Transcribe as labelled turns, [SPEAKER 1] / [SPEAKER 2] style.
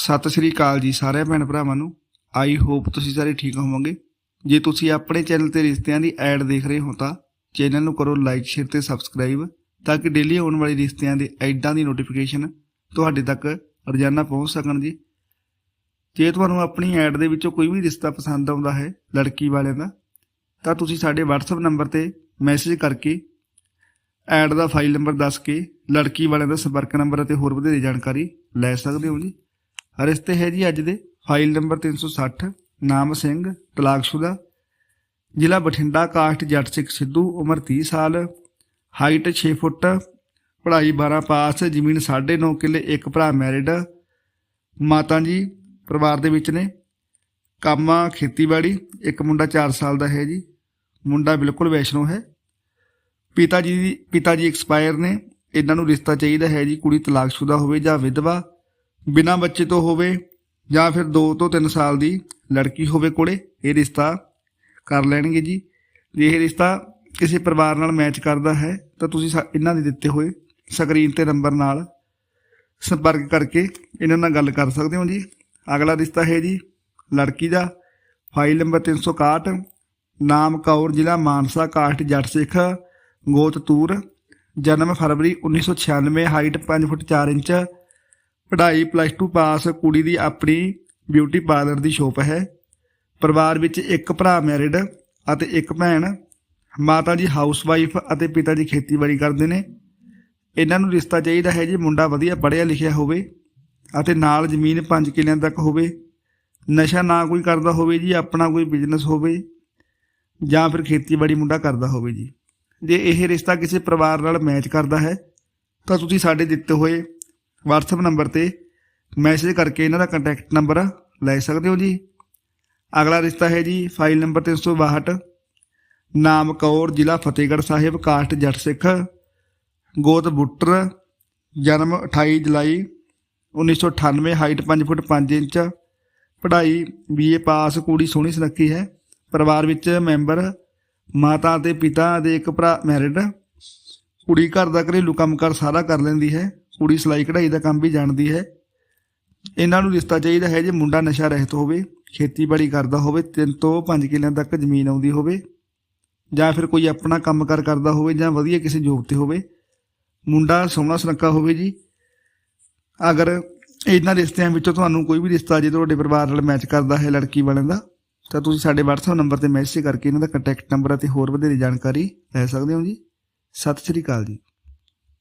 [SPEAKER 1] ਸਤਿ ਸ਼੍ਰੀ ਅਕਾਲ ਜੀ ਸਾਰੇ ਭੈਣ ਭਰਾਵਾਂ ਨੂੰ। ਆਈ ਹੋਪ ਤੁਸੀਂ ਸਾਰੇ ਠੀਕ ਹੋਵੋਗੇ। ਜੇ ਤੁਸੀਂ ਆਪਣੇ ਚੈਨਲ ਤੇ ਰਿਸ਼ਤਿਆਂ ਦੀ ਐਡ ਦੇਖ ਰਹੇ ਹੋ ਤਾਂ ਚੈਨਲ ਨੂੰ ਕਰੋ ਲਾਈਕ, ਸ਼ੇਅਰ ਤੇ ਸਬਸਕ੍ਰਾਈਬ ਤਾਂ ਕਿ ਡੇਲੀ ਆਉਣ ਵਾਲੀ ਰਿਸ਼ਤਿਆਂ ਦੇ ਐਡਾਂ ਦੀ ਨੋਟੀਫਿਕੇਸ਼ਨ ਤੁਹਾਡੇ ਤੱਕ ਰੋਜ਼ਾਨਾ ਪਹੁੰਚ ਸਕਣ ਜੀ। ਜੇ ਤੁਹਾਨੂੰ ਆਪਣੀ ਐਡ ਦੇ ਵਿੱਚੋਂ ਕੋਈ ਵੀ ਰਿਸ਼ਤਾ ਪਸੰਦ ਆਉਂਦਾ ਹੈ ਲੜਕੀ ਵਾਲਿਆਂ ਦਾ, ਤਾਂ ਤੁਸੀਂ ਸਾਡੇ WhatsApp ਨੰਬਰ ਤੇ ਮੈਸੇਜ ਕਰਕੇ ਐਡ ਦਾ ਫਾਈਲ ਨੰਬਰ ਦੱਸ ਕੇ ਲੜਕੀ ਵਾਲਿਆਂ ਦਾ ਸੰਪਰਕ ਨੰਬਰ ਅਤੇ ਹੋਰ ਵਧੇਰੇ ਜਾਣਕਾਰੀ ਲੈ ਸਕਦੇ ਹੋ ਜੀ। ਰਿਸ਼ਤੇ ਹੈ ਜੀ ਅੱਜ ਦੇ। ਫਾਈਲ ਨੰਬਰ 360 ਨਾਮ ਸਿੰਘ, ਤਲਾਕਸ਼ੁਦਾ। ਜ਼ਿਲ੍ਹਾ ਬਠਿੰਡਾ, ਕਾਸਟ ਜੱਟ ਸਿੱਖ ਸਿੱਧੂ, ਉਮਰ 30 ਸਾਲ। ਹਾਈਟ 6 ਫੁੱਟ, ਪੜ੍ਹਾਈ 12 ਪਾਸ, ਜ਼ਮੀਨ 9.5 ਕਿੱਲੇ, ਇੱਕ ਭਰਾ ਮੈਰਿਡ ਮਾਤਾ ਜੀ ਪਰਿਵਾਰ ਦੇ ਵਿੱਚ ਨੇ। ਕਾਮਾ, ਖੇਤੀਬਾੜੀ, ਇੱਕ ਮੁੰਡਾ 4 ਸਾਲ ਦਾ ਹੈ ਜੀ। ਮੁੰਡਾ ਬਿਲਕੁਲ ਵੈਸ਼ਨੋ ਹੈ। ਪਿਤਾ ਜੀ ਦੀ ਪਿਤਾ ਜੀ ਐਕਸਪਾਇਰ ਨੇ। ਇਹਨਾਂ ਨੂੰ ਰਿਸ਼ਤਾ ਚਾਹੀਦਾ ਹੈ ਜੀ, ਕੁੜੀ ਤਲਾਕਸ਼ੁਦਾ ਹੋਵੇ ਜਾਂ ਵਿਧਵਾ। ਬਿਨਾਂ ਬੱਚੇ ਤੋਂ ਹੋਵੇ ਜਾਂ ਫਿਰ 2 ਤੋਂ 3 ਸਾਲ ਦੀ ਲੜਕੀ ਹੋਵੇ ਕੋਲੇ, ਇਹ ਰਿਸ਼ਤਾ ਕਰ ਲੈਣਗੇ ਜੀ। ਜੇ ਇਹ ਰਿਸ਼ਤਾ ਕਿਸੇ ਪਰਿਵਾਰ ਨਾਲ ਮੈਚ ਕਰਦਾ ਹੈ, ਤਾਂ ਤੁਸੀਂ ਸਾ- ਇਹਨਾਂ ਦੇ ਦਿੱਤੇ ਹੋਏ ਸਕਰੀਨ ਤੇ ਨੰਬਰ ਨਾਲ ਸੰਪਰਕ ਕਰਕੇ ਇਹਨਾਂ ਨਾਲ ਗੱਲ ਕਰ ਸਕਦੇ ਹੋ ਜੀ। ਅਗਲਾ ਰਿਸ਼ਤਾ ਹੈ ਜੀ ਲੜਕੀ ਦਾ ਫਾਈਲ ਨੰਬਰ 361 ਨਾਮ ਕੌਰ, ਜ਼ਿਲ੍ਹਾ ਮਾਨਸਾ, ਕਾਸਟ ਜੱਟ ਸਿੱਖ ਗੋਤ ਤੂਰ ਜਨਮ ਫਰਵਰੀ 1996 ਹਾਈਟ 5 ਫੁੱਟ 4 ਇੰਚ ਪੜ੍ਹਾਈ ਪਲੱਸ 2 ਪਾਸ ਕੁੜੀ ਦੀ ਆਪਣੀ ਬਿਊਟੀ ਪਾਰਲਰ ਦੀ ਸ਼ੋਪ ਹੈ। ਪਰਿਵਾਰ ਵਿੱਚ ਇੱਕ ਭਰਾ ਮੈਰਿਡ ਅਤੇ ਇੱਕ ਭੈਣ। ਮਾਤਾ ਜੀ ਹਾਊਸਵਾਈਫ ਅਤੇ ਪਿਤਾ ਜੀ ਖੇਤੀਬਾੜੀ ਕਰਦੇ ਨੇ। ਇਹਨਾਂ ਨੂੰ ਰਿਸ਼ਤਾ ਚਾਹੀਦਾ ਹੈ ਜੀ ਮੁੰਡਾ ਵਧੀਆ ਪੜ੍ਹਿਆ ਲਿਖਿਆ ਹੋਵੇ ਅਤੇ ਨਾਲ ਜ਼ਮੀਨ 5 ਕਿੱਲਿਆਂ ਤੱਕ ਹੋਵੇ। ਨਸ਼ਾ ਨਾ ਕੋਈ ਕਰਦਾ ਹੋਵੇ ਜੀ, ਆਪਣਾ ਕੋਈ ਬਿਜ਼ਨਸ ਹੋਵੇ ਜਾਂ ਫਿਰ ਖੇਤੀਬਾੜੀ ਮੁੰਡਾ ਕਰਦਾ ਹੋਵੇ ਜੀ। ਜੇ ਇਹ ਰਿਸ਼ਤਾ ਕਿਸੇ ਪਰਿਵਾਰ ਨਾਲ ਮੈਚ ਕਰਦਾ ਹੈ ਤਾਂ ਤੁਸੀਂ ਸਾਡੇ ਦਿੱਤੇ ਹੋਏ WhatsApp ਨੰਬਰ ਤੇ ਮੈਸੇਜ ਕਰਕੇ ਇਹਨਾਂ ਦਾ ਕੰਟੈਕਟ ਨੰਬਰ ਲੈ ਸਕਦੇ ਹੋ ਜੀ। ਅਗਲਾ ਰਿਸ਼ਤਾ ਹੈ ਜੀ ਫਾਈਲ ਨੰਬਰ 362 ਨਾਮ ਕੌਰ ਜ਼ਿਲ੍ਹਾ ਫਤਿਹਗੜ੍ਹ ਸਾਹਿਬ, ਕਾਸਟ ਜੱਟ ਸਿੱਖ, ਗੋਤ ਬੁੱਟਰ, ਜਨਮ 28 ਜੁਲਾਈ 1998 ਹਾਈਟ 5 ਫੁੱਟ 5 ਇੰਚ, ਪੜ੍ਹਾਈ ਬੀਏ ਪਾਸ, ਕੁੜੀ ਸੋਹਣੀ ਸੁਨੱਖੀ ਹੈ, ਪਰਿਵਾਰ ਵਿੱਚ ਮੈਂਬਰ, ਮਾਤਾ ਅਤੇ ਪਿਤਾ ਦੇ ਇੱਕ ਭਰਾ ਮੈਰਿਡ ਕੁੜੀ ਘਰ ਦਾ ਘਰੇਲੂ ਕੰਮਕਾਰ ਸਾਰਾ ਕਰ ਲੈਂਦੀ ਹੈ। ਕੁੜੀ ਸਿਲਾਈ ਕਢਾਈ ਦਾ ਕੰਮ ਵੀ ਜਾਣਦੀ ਹੈ। ਇਹਨਾਂ ਨੂੰ ਰਿਸ਼ਤਾ ਚਾਹੀਦਾ ਹੈ ਜੇ ਮੁੰਡਾ ਨਸ਼ਾ ਰਹਿਤ ਹੋਵੇ, ਖੇਤੀਬਾੜੀ ਕਰਦਾ ਹੋਵੇ 3 ਤੋਂ 5 ਕਿੱਲਿਆਂ ਤੱਕ ਜ਼ਮੀਨ ਆਉਂਦੀ ਹੋਵੇ, ਜਾਂ ਫਿਰ ਕੋਈ ਆਪਣਾ ਕੰਮਕਾਰ ਕਰਦਾ ਹੋਵੇ ਜਾਂ ਵਧੀਆ ਕਿਸੇ ਜੋਬ ਤੇ ਹੋਵੇ। ਮੁੰਡਾ ਸੋਹਣਾ ਸੁਨੱਖਾ ਹੋਵੇ ਜੀ। ਅਗਰ ਇਹਨਾਂ ਰਿਸ਼ਤਿਆਂ ਵਿੱਚੋਂ ਤੁਹਾਨੂੰ ਕੋਈ ਵੀ ਰਿਸ਼ਤਾ ਜੇ ਤੁਹਾਡੇ ਪਰਿਵਾਰ ਨਾਲ ਮੈਚ ਕਰਦਾ ਹੈ ਲੜਕੀ ਵਾਲਿਆਂ ਦਾ, ਤਾਂ ਤੁਸੀਂ ਸਾਡੇ WhatsApp ਨੰਬਰ ਤੇ ਮੈਸੇਜ ਕਰਕੇ ਇਹਨਾਂ ਦਾ ਕੰਟੈਕਟ ਨੰਬਰ ਅਤੇ ਹੋਰ ਵਧੇਰੇ ਜਾਣਕਾਰੀ ਲੈ ਸਕਦੇ ਹੋ ਜੀ। ਸਤਿ ਸ਼੍ਰੀ ਅਕਾਲ ਜੀ।